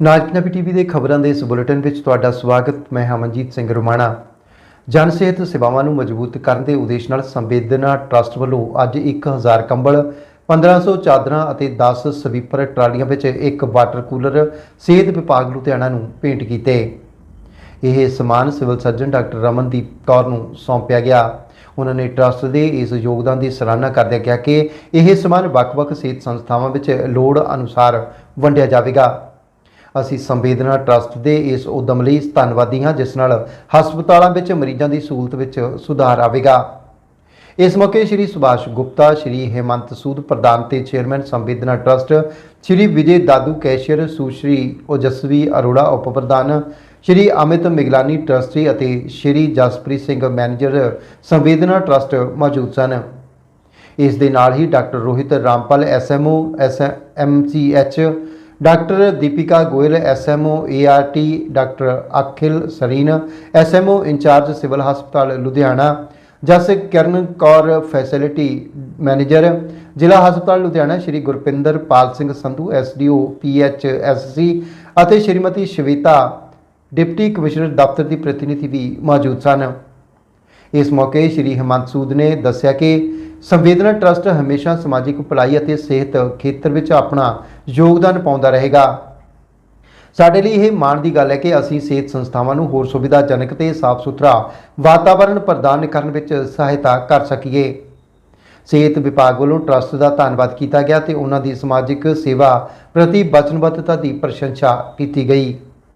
ਨਾਜ Punjabi TV ਦੇ ਖਬਰਾਂ ਦੇ ਇਸ ਬੁਲੇਟਿਨ ਵਿੱਚ ਤੁਹਾਡਾ ਸਵਾਗਤ, ਮੈਂ ਹਮਨਜੀਤ ਸਿੰਘ ਰੁਮਾਣਾ। ਜਨ ਸਿਹਤ ਸੇਵਾਵਾਂ ਨੂੰ ਮਜ਼ਬੂਤ ਕਰਨ ਦੇ ਉਦੇਸ਼ ਨਾਲ ਸੰਵੇਦਨਾ ਟਰਸਟ ਵੱਲੋਂ ਅੱਜ 1000 ਕੰਬਲ 1500 ਚਾਦਰਾਂ ਅਤੇ 10 ਸਵੀਪਰ ਟਰਾਲੀਆਂ ਵਿੱਚ ਇੱਕ ਵਾਟਰ ਕੂਲਰ ਸਿਹਤ ਵਿਭਾਗ ਲੁਧਿਆਣਾ ਨੂੰ ਭੇਂਟ ਕੀਤੇ। ਇਹ ਸਮਾਨ civil surgeon doctor Ramandeep Kaur ਨੂੰ ਸੌਂਪਿਆ ਗਿਆ। ਉਹਨਾਂ ਨੇ ਟਰਸਟ ਦੇ ਇਸ ਯੋਗਦਾਨ ਦੀ ਸਰਾਹਨਾ ਕਰਦਿਆਂ ਕਿਹਾ ਕਿ ਇਹ ਸਮਾਨ ਵੱਖ-ਵੱਖ ਸਿਹਤ ਸੰਸਥਾਵਾਂ ਵਿੱਚ ਲੋੜ ਅਨੁਸਾਰ ਵੰਡਿਆ ਜਾਵੇਗਾ। ਅਸੀਂ ਸੰਵੇਦਨਾ ਟਰਸਟ ਦੇ ਇਸ ਉਦਮ ਲਈ ਧੰਨਵਾਦੀ ਹਾਂ, ਜਿਸ ਨਾਲ ਹਸਪਤਾਲਾਂ ਵਿੱਚ ਮਰੀਜ਼ਾਂ ਦੀ ਸਹੂਲਤ ਵਿੱਚ ਸੁਧਾਰ ਆਵੇਗਾ। ਇਸ ਮੌਕੇ ਸ਼੍ਰੀ ਸੁਭਾਸ਼ ਗੁਪਤਾ, ਸ਼੍ਰੀ ਹੇਮੰਤ ਸੂਦ ਪ੍ਰਧਾਨ ਤੇ chairman Samvedna trust, Shri Vijay Dadu cashier, Sushri Ojasvi Arora ਉਪ ਪ੍ਰਧਾਨ, ਸ਼੍ਰੀ ਅਮਿਤ ਮਿਗਲਾਨੀ ਟਰਸਟੀ ਅਤੇ ਸ਼੍ਰੀ ਜਸਪ੍ਰੀਤ ਸਿੰਘ ਮੈਨੇਜਰ ਸੰਵੇਦਨਾ ਟਰਸਟ ਮੌਜੂਦ ਸਨ। ਇਸ ਦੇ ਨਾਲ ਹੀ doctor Rohit Rampal SMO SMCH doctor Deepika Goyal SMO ART doctor Akhil Sareen SMO incharge civil ਹਸਪਤਾਲ ਲੁਧਿਆਣਾ, ਜਸ ਕਿਰਨ ਕੌਰ, ਫੈਸਿਲਿਟੀ ਮੈਨੇਜਰ, ਜ਼ਿਲ੍ਹਾ ਹਸਪਤਾਲ ਲੁਧਿਆਣਾ, ਸ਼੍ਰੀ ਗੁਰਪਿੰਦਰ ਪਾਲ ਸਿੰਘ ਸੰਧੂ ਐਸਡੀਓ ਪੀਐਚਐਸਸੀ ਅਤੇ ਸ਼੍ਰੀਮਤੀ ਸ਼ਵੇਤਾ, ਡਿਪਟੀ ਕਮਿਸ਼ਨਰ ਦਫ਼ਤਰ ਦੀ ਪ੍ਰਤੀਨਿਧੀ ਵੀ ਮੌਜੂਦ ਸਨ। ਇਸ ਮੌਕੇ ਸ਼੍ਰੀ ਹਿਮੰਤ ਸੂਦ ਨੇ ਦੱਸਿਆ ਕਿ ਸੰਵੇਦਨਾ ਟਰਸਟ ਹਮੇਸ਼ਾ ਸਮਾਜਿਕ ਭਲਾਈ ਅਤੇ ਸਿਹਤ ਖੇਤਰ ਵਿੱਚ ਆਪਣਾ ਯੋਗਦਾਨ ਪਾਉਂਦਾ ਰਹੇਗਾ। ਸਾਡੇ ਲਈ ਇਹ ਮਾਣ ਦੀ ਗੱਲ ਹੈ ਕਿ ਅਸੀਂ ਸਿਹਤ ਸੰਸਥਾਵਾਂ ਨੂੰ ਹੋਰ ਸੁਵਿਧਾਜਨਕ ਤੇ ਸਾਫ਼ ਸੁਥਰਾ ਵਾਤਾਵਰਣ ਪ੍ਰਦਾਨ ਕਰਨ ਵਿੱਚ ਸਹਾਇਤਾ ਕਰ ਸਕੀਏ। ਸਿਹਤ ਵਿਭਾਗ ਵੱਲੋਂ ਟਰਸਟ ਦਾ ਧੰਨਵਾਦ ਕੀਤਾ ਗਿਆ ਤੇ ਉਹਨਾਂ ਦੀ ਸਮਾਜਿਕ ਸੇਵਾ ਪ੍ਰਤੀ ਵਚਨਬੱਧਤਾ ਦੀ ਪ੍ਰਸ਼ੰਸਾ ਕੀਤੀ ਗਈ।